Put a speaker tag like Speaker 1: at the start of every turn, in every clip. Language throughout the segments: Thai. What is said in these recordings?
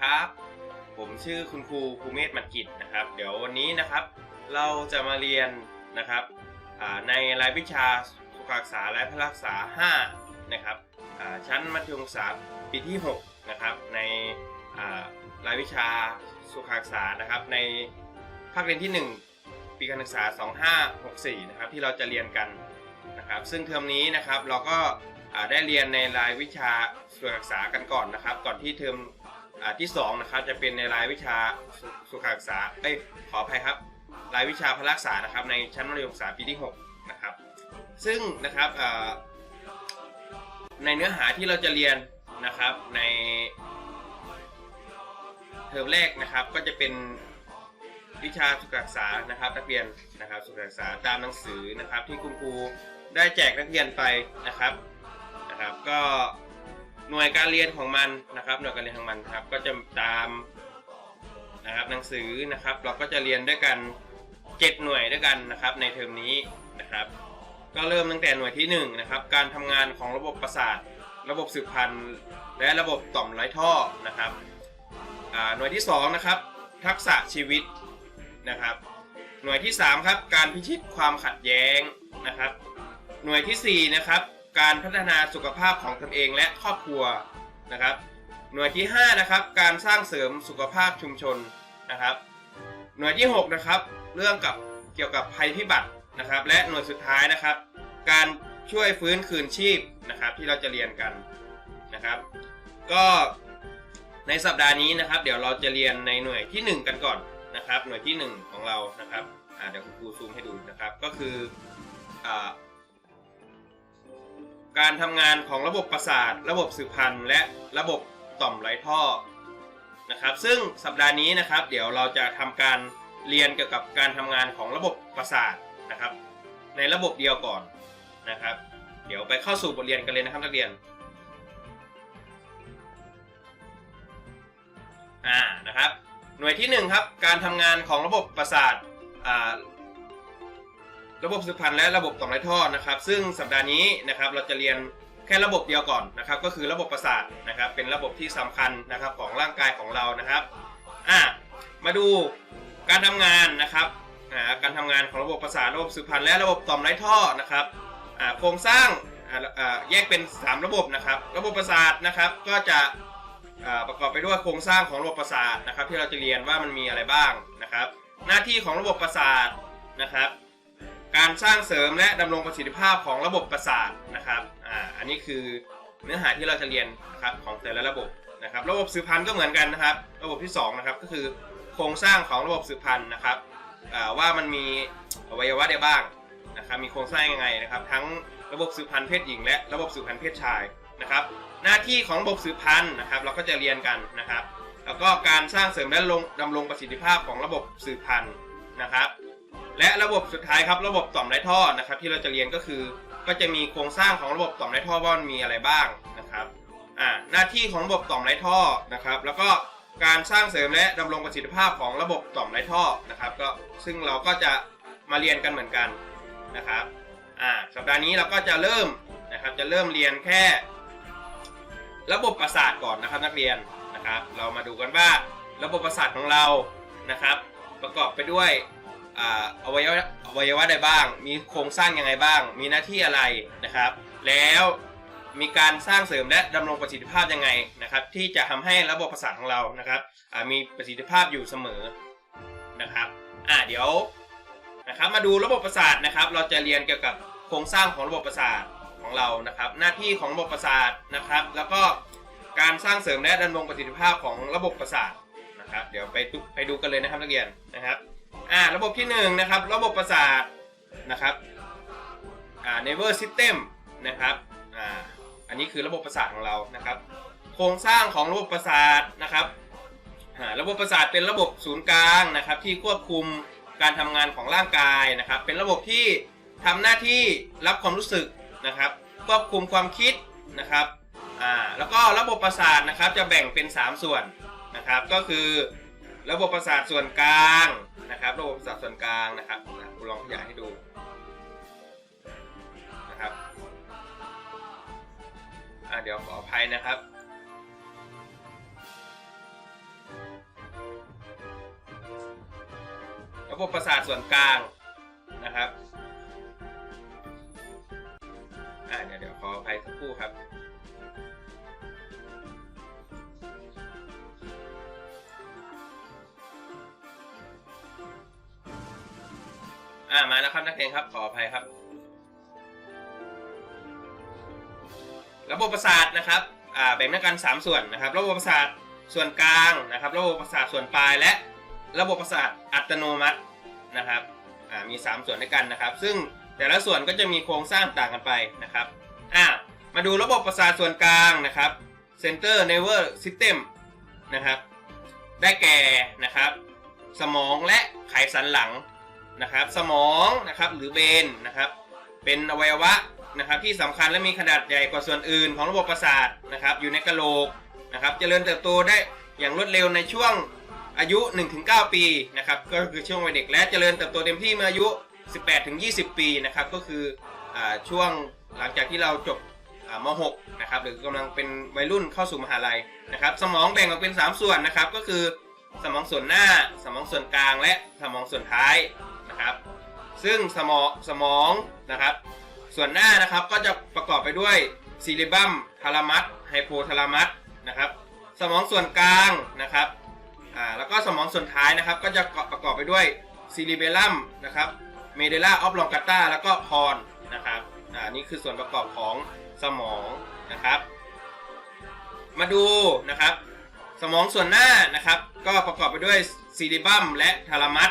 Speaker 1: ครับ ผมชื่อคุณครูภูเมศมันกิจนะครับ เดี๋ยววันนี้นะครับเราจะมาเรียนนะครับในรายวิชาสุขศึกษาและพละศึกษา 5 นะครับชั้นมัธยมศึกษาปีที่ 6 นะครับในรายวิชาสุขศึกษานะครับในภาคเรียนที่ 1 ปีการศึกษา 2564 นะครับที่เราจะเรียนกันนะครับ ซึ่งเทอมนี้นะครับเราก็ได้เรียนในรายวิชาสุขศึกษากันก่อนนะครับ ก่อนที่เทอม ที่2นะครับจะเป็นในรายวิชาสุขศึกษาเอ้ยขออภัยครับ รายวิชาพละศึกษานะครับในชั้นมัธยมศึกษาปีที่6นะครับซึ่งนะครับในเนื้อหาที่เราจะเรียนนะครับในเทอมแรกนะครับก็จะเป็นวิชาสุขศึกษานะครับนักเรียนนะครับสุขศึกษาตามหนังสือนะครับที่คุณครูได้แจกนักเรียนไปนะครับนะครับก็ หน่วยการเรียนของมันนะครับ หน่วยการเรียนของมันครับ ก็จะตามนะครับหนังสือนะครับ เราก็จะเรียนด้วยกัน 7 หน่วยด้วยกันนะครับ ในเทอมนี้นะครับ ก็เริ่มตั้งแต่หน่วยที่1นะครับ การทำงานของระบบประสาท ระบบสืบพันธุ์ และระบบต่อมไร้ท่อนะครับหน่วยที่2นะครับ ทักษะชีวิตนะครับ หน่วยที่3ครับ การพิชิตความขัดแย้งนะครับ หน่วยที่4นะครับ การพัฒนาสุขภาพของตนเองและครอบครัวนะครับ หน่วยที่ 5 นะครับ การสร้างเสริมสุขภาพชุมชนนะครับ หน่วยที่ 6 นะครับ เรื่องกับเกี่ยวกับภัยพิบัตินะครับ และหน่วยสุดท้ายนะครับ การช่วยฟื้นคืนชีพนะครับ ที่เราจะเรียนกันนะครับ ก็ในสัปดาห์นี้นะครับ เดี๋ยวเราจะเรียนในหน่วยที่ 1 กันก่อนนะครับ หน่วยที่ 1 ของเรานะครับเดี๋ยวคุณครูซูมให้ดูนะครับ ก็คืออ่า การทำงานของระบบประสาท ระบบสืบพันธุ์และระบบต่อมไร้ท่อนะครับ ซึ่งสัปดาห์นี้นะครับ เดี๋ยวเราจะทำการเรียนเกี่ยวกับการทำงานของระบบประสาทนะครับ ในระบบเดียวก่อนนะครับ เดี๋ยวไปเข้าสู่บทเรียนกันเลยนะครับนักเรียนอ่านะครับ หน่วยที่หนึ่งครับการทำงานของระบบประสาทอ่า ระบบสืบพันธุ์และระบบต่อมไรท่อนะครับ ซึ่งสัปดาห์นี้นะครับเราจะเรียนแค่ระบบเดียวก่อนนะครับ ก็คือระบบประสาทนะครับ เป็นระบบที่สำคัญนะครับของร่างกายของเรานะครับอะมาดูการทำงานนะครับอ่าการทำงานของระบบประสาทระบบสืบพันธุ์และระบบต่อมไร้ท่อนะครับอ่าโครงสร้างอ่าแยกเป็น 3 ระบบนะครับ ระบบประสาทนะครับก็จะอ่าประกอบไปด้วยโครงสร้างของระบบประสาทนะครับ ที่เราจะเรียนว่ามันมีอะไรบ้างนะครับ หน้าที่ของระบบประสาทนะครับ การสร้างเสริมและดำรงประสิทธิภาพของระบบประสาทนะครับอ่าอันนี้คือเนื้อหาที่เราจะเรียนนะครับของแต่ละระบบนะครับ ระบบสืบพันธุ์ก็เหมือนกันนะครับ ระบบที่2นะครับก็คือโครงสร้างของระบบสืบพันธุ์นะครับอ่าว่ามันมีอวัยวะใดบ้างนะครับมีโครงสร้างยังไงนะครับ ทั้งระบบสืบพันธุ์เพศหญิง และระบบสืบพันธุ์เพศชายนะครับ หน้าที่ของระบบสืบพันธุ์นะครับ เราก็จะเรียนกันนะครับ แล้วก็การสร้างเสริมและลงดำรงประสิทธิภาพของระบบสืบพันธุ์นะครับ และระบบสุดท้ายครับระบบต่อมไร้ท่อนะครับ ที่เราจะเรียนก็คือ ก็จะมีโครงสร้างของระบบต่อมไร้ท่อว่ามันมีอะไรบ้างนะครับอ่าหน้าที่ของระบบต่อมไร้ท่อนะครับ แล้วก็การสร้างเสริมและดำรงประสิทธิภาพของระบบต่อมไร้ท่อนะครับ ก็ซึ่งเราก็จะมาเรียนกันเหมือนกันนะครับอ่าสัปดาห์นี้เราก็จะเริ่มนะครับจะเริ่มเรียนแค่ ระบบประสาทก่อนนะครับนักเรียนนะครับ เรามาดูกันว่าระบบประสาทของเรานะครับ ประกอบไปด้วย อวัยวะอวัยวะใดบ้าง มีโครงสร้างยังไงบ้าง มีหน้าที่อะไรนะครับ แล้วมีการสร้างเสริมและดำรงประสิทธิภาพยังไงนะครับ ที่จะทำให้ระบบประสาทของเรานะครับมีประสิทธิภาพอยู่เสมอนะครับอ่าเดี๋ยวนะครับมาดูระบบประสาทนะครับ เราจะเรียนเกี่ยวกับโครงสร้างของระบบประสาทของเรานะครับ หน้าที่ของระบบประสาทนะครับ แล้วก็การสร้างเสริมและดำรงประสิทธิภาพของระบบประสาทนะครับ เดี๋ยวไปดูไปดูกันเลยนะครับนักเรียนนะครับ อ่าระบบที่1นงนะครับระบบประสาทนะครับอ่า nervous system นะครับอ่าอันนี้คือระบบประสาทของเรานะครับ โครงสร้างของระบบประสาทนะครับอ่าระบบประสาทเป็นระบบศูนย์กลางนะครับ ที่ควบคุมการทำงานของร่างกายนะครับ เป็นระบบที่ทำหน้าที่รับความรู้สึกนะครับ ควบคุมความคิดนะครับอ่าแล้วก็ระบบประสาทนะครับจะแบ่งเป็น 3 ส่วนนะครับ ก็คือ ระบบประสาทส่วนกลางนะครับ ระบบประสาทส่วนกลางนะครับลองขยายให้ดูนะครับอะเดี๋ยวขออภัยนะครับระบบประสาทส่วนกลางนะครับ อ่าเดี๋ยวเดี๋ยวขออภัยสักครู่ครับ อ่ามาแล้วครับนักเรียนครับขออภัยครับ ระบบประสาทนะครับอ่าแบ่งด้วยกัน3 ส่วนนะครับ ระบบประสาทส่วนกลางนะครับ ระบบประสาทส่วนปลายและระบบประสาทอัตโนมัตินะครับอ่ามี 3 ส่วนด้วยกันนะครับ ซึ่งแต่ละส่วนก็จะมีโครงสร้างต่างกันไปนะครับอ่ามาดูระบบประสาทส่วนกลางนะครับ Center Nervous System นะครับ ได้แก่นะครับ สมองและไขสันหลัง นะครับสมองนะครับหรือเบนนะครับเป็นอวัยวะนะครับที่สำคัญและมีขนาดใหญ่กว่าส่วนอื่นของระบบประสาทนะครับอยู่ในกะโหลกนะครับเจริญเติบโตได้อย่างรวดเร็วในช่วงอายุ 1-9 ปีนะครับก็คือช่วงวัยเด็กและเจริญเติบโตเต็มที่เมื่ออายุ 18-20 ปีนะครับก็คืออช่วงหลังจากที่เราจบม 6 นะครับหรือกำลังเป็นวัยรุ่นเข้าสู่มหาลัยนะครับสมองแบ่งออกเป็น 3 ส่วนนะครับก็คือสมองส่วนหน้า สมองส่วนกลางและสมองส่วนท้าย นะครับ ซึ่งสมองสมองนะครับ ส่วนหน้านะครับก็จะประกอบไปด้วยซีริบัมทาลามัสไฮโพทาลามัสนะครับ สมองส่วนกลางนะครับอ่าแล้วก็สมองส่วนท้ายนะครับ ก็จะประกอบไปด้วยซีริเบลัมนะครับเมเดล่าออฟลองกาตาแล้วก็พรนะครับอ่านี่คือส่วนประกอบของสมองนะครับ มาดูนะครับ สมองส่วนหน้านะครับ ก็ประกอบไปด้วยซีริบัมและทาลามัส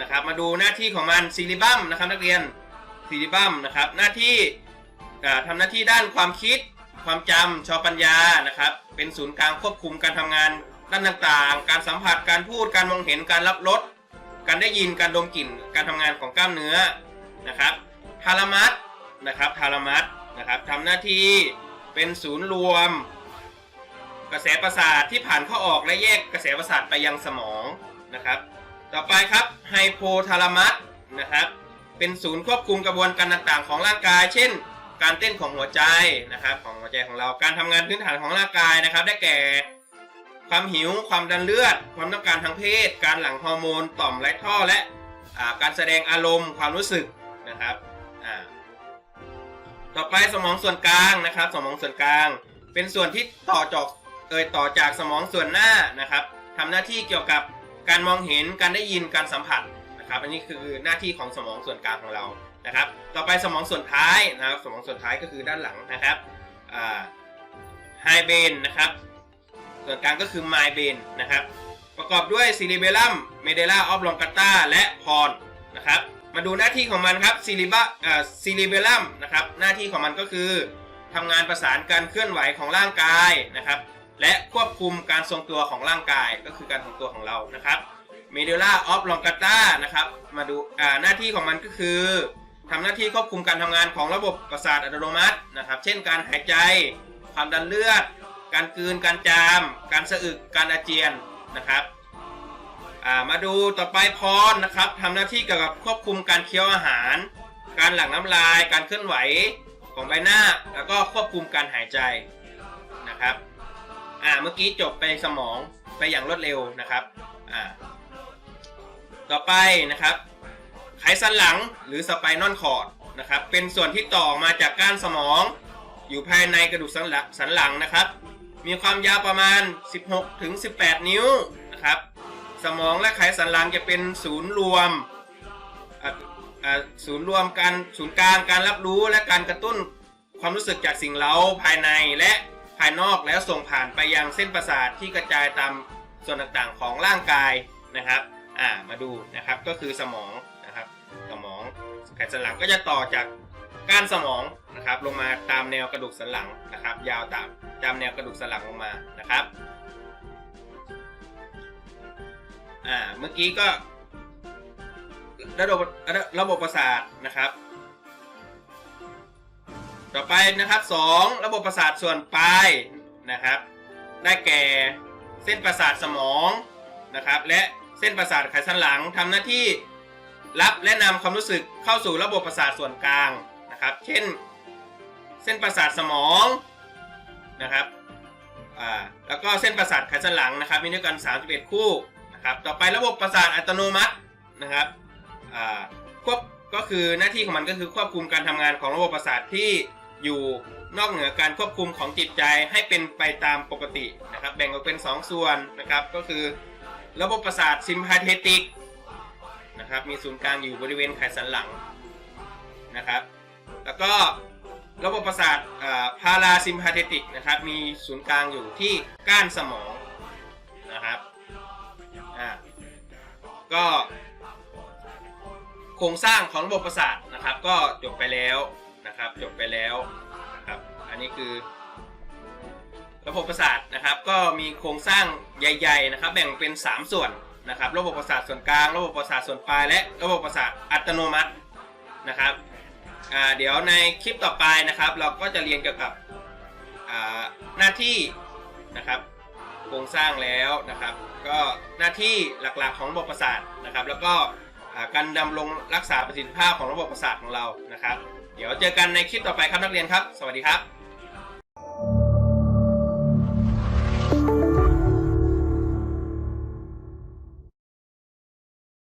Speaker 1: นะครับ มาดูหน้าที่ของมันซีริบัมนะครับนักเรียนซีริบัมนะครับ หน้าที่อ่าทำหน้าที่ด้านความคิด ความจำชอปัญญานะครับ เป็นศูนย์กลางควบคุมการทำงานด้านต่างๆ การสัมผัสการพูดการมองเห็นการรับรสการได้ยินการดมกลิ่น การทำงานของกล้ามเนื้อนะครับทารามัสนะครับทารามัสนะครับทำหน้าที่เป็นศูนย์รวม กระแสประสาทที่ผ่านเข้าออกและแยกกระแสประสาทไปยังสมองนะครับ ต่อไปครับไฮโพทาลามัสนะครับเป็นศูนย์ควบคุมกระบวนการต่างๆ ของร่างกาย เช่น การเต้นของหัวใจนะครับของหัวใจของเราการทำงานพื้นฐานของร่างกายนะครับ ได้แก่ ความหิวความดันเลือด ความต้องการทางเพศ การหลั่งฮอร์โมนต่อมไรท่อและการแสดงอารมณ์ความรู้สึกนะครับต่อไปสมองส่วนกลางนะครับ สมองส่วนกลาง เป็นส่วนที่ต่อจากเอ่ยต่อจากสมองส่วนหน้านะครับทำหน้าที่เกี่ยวกับ การมองเห็นการได้ยินการสัมผัสนะครับ อันนี้คือหน้าที่ของสมองส่วนกลางของเรานะครับ ต่อไปสมองส่วนท้ายนะครับ สมองส่วนท้ายก็คือด้านหลังนะครับไฮเบนนะครับ ส่วนกลางก็คือไมเบนนะครับ ประกอบด้วยซิลิเบลัมเมเดล่าออฟลองกาตาและพรนะครับ มาดูหน้าที่ของมันครับซิลิบะซิลิเบลัมนะครับ หน้าที่ของมันก็คือทำงานประสานการเคลื่อนไหวของร่างกายนะครับ และควบคุมการทรงตัวของร่างกายก็คือการทรงตัวของเรานะครับเมเดล่าออฟลองกาตานะครับมาดูอ่าหน้าที่ของมันก็คือทำหน้าที่ควบคุมการทำงานของระบบประสาทอัตโนมัตินะครับ เช่นการหายใจ ความดันเลือด การกลืน การจาม การสะอึกการอาเจียนนะครับมาดูต่อไปพรนะครับทำหน้าที่เกี่ยวกับควบคุมการเคี้ยวอาหาร การหลั่งน้ำลาย การเคลื่อนไหวของใบหน้า แล้วก็ควบคุมการหายใจนะครับ อ่าเมื่อกี้จบไปสมองไปอย่างรวดเร็วนะครับอ่าต่อไปนะครับไขสันหลังหรือสไปนอลคอร์ดนะครับเป็นส่วนที่ต่อมาจากก้านสมอง อยู่ภายในกระดูกสันหลังสันหลังนะครับ มีความยาวประมาณ 16ถึง18 นิ้วนะครับสมองและไขสันหลังจะเป็นศูนย์รวมศูนย์รวมการศูนย์กลางการรับรู้และการกระตุ้นความรู้สึกจากสิ่งเร้าภายในและ ภายนอกแล้วส่งผ่านไปยังเส้นประสาทที่กระจายตามส่วนต่างๆของร่างกายนะครับอ่ามาดูนะครับก็คือสมองนะครับสมองไขสันหลังก็จะต่อจากก้านสมองนะครับลงมาตามแนวกระดูกสันหลังนะครับ ยาวตามตามแนวกระดูกสันหลังลงมานะครับอ่าเมื่อกี้ก็ระบบระบบประสาทนะครับ ต่อไปนะครับสองระบบประสาทส่วนปลายนะครับ ได้แก่เส้นประสาทสมองนะครับ และเส้นประสาทไขสันหลังทำหน้าที่รับและนำความรู้สึกเข้าสู่ระบบประสาทส่วนกลางนะครับ เช่น เส้นประสาทสมองนะครับอ่าแล้วก็เส้นประสาทไขสันหลังนะครับ มีด้วยกัน 31 คู่นะครับ ต่อไประบบประสาทอัตโนมัตินะครับอ่าควบก็คือหน้าที่ของมันก็คือควบคุมการทำงานของระบบประสาทที่ อยู่นอกเหนือการควบคุมของจิตใจให้เป็นไปตามปกตินะครับ แบ่งออกเป็น 2 ส่วนนะครับ ก็คือระบบประสาทซิมพาเทติกนะครับ มีศูนย์กลางอยู่บริเวณไขสันหลังนะครับ แล้วก็ระบบประสาทพาราซิมพาเทติกนะครับ มีศูนย์กลางอยู่ที่ก้านสมองนะครับอ่าก็โครงสร้างของระบบประสาทนะครับ ก็จบไปแล้ว นะครับ จบไปแล้วนะครับ อันนี้คือ ระบบประสาทนะครับ ก็มีโครงสร้างใหญ่ๆนะครับ แบ่งเป็น 3 ส่วนนะครับ ระบบประสาทส่วนกลาง ระบบประสาทส่วนปลาย และระบบประสาทอัตโนมัตินะครับเดี๋ยวในคลิปต่อไปนะครับ เราก็จะเรียนเกี่ยวกับหน้าที่นะครับโครงสร้างแล้วนะครับ ก็หน้าที่หลักๆของระบบประสาทนะครับ แล้วก็การดำรงรักษาประสิทธิภาพของระบบประสาทของเรานะครับ เดี๋ยวเจอกันในคลิปต่อไปครับนักเรียนครับ สวัสดีครับ